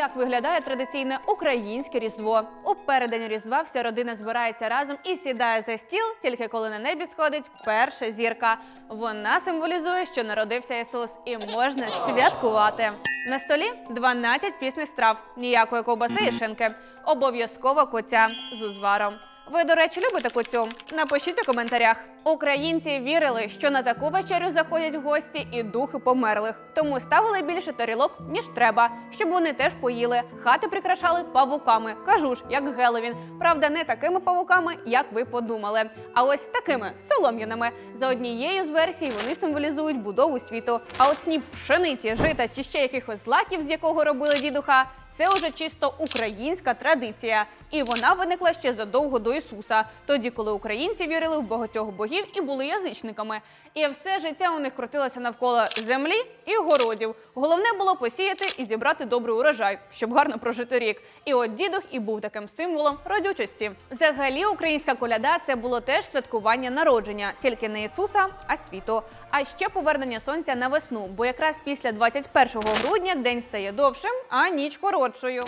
як виглядає традиційне українське різдво. У переддень різдва вся родина збирається разом і сідає за стіл, тільки коли на небі сходить перша зірка. Вона символізує, що народився Ісус, і можна святкувати. На столі 12 пісних страв, ніякої ковбаси і шинки, обов'язково коця з узваром. Ви, до речі, любите куцю? Напишіть у коментарях. Українці вірили, що на таку вечерю заходять гості і духи померлих, тому ставили більше тарілок, ніж треба, щоб вони теж поїли. Хати прикрашали павуками. Кажу ж, як Геловін. Правда, не такими павуками, як ви подумали. А ось такими солом'яними. За однією з версій вони символізують будову світу. А от сніп пшениці, жита чи ще якихось злаків, з якого робили дідуха, це уже чисто українська традиція, і вона виникла ще задовго до Ісуса, тоді, коли українці вірили в багатьох богів і були язичниками. І все життя у них крутилося навколо землі і городів. Головне було посіяти і зібрати добрий урожай, щоб гарно прожити рік. І от дідух і був таким символом родючості. Взагалі, українська коляда це було теж святкування народження, тільки не Ісуса, а світу. А ще повернення сонця на весну, бо якраз після 21 грудня день стає довшим, а ніч коротшою.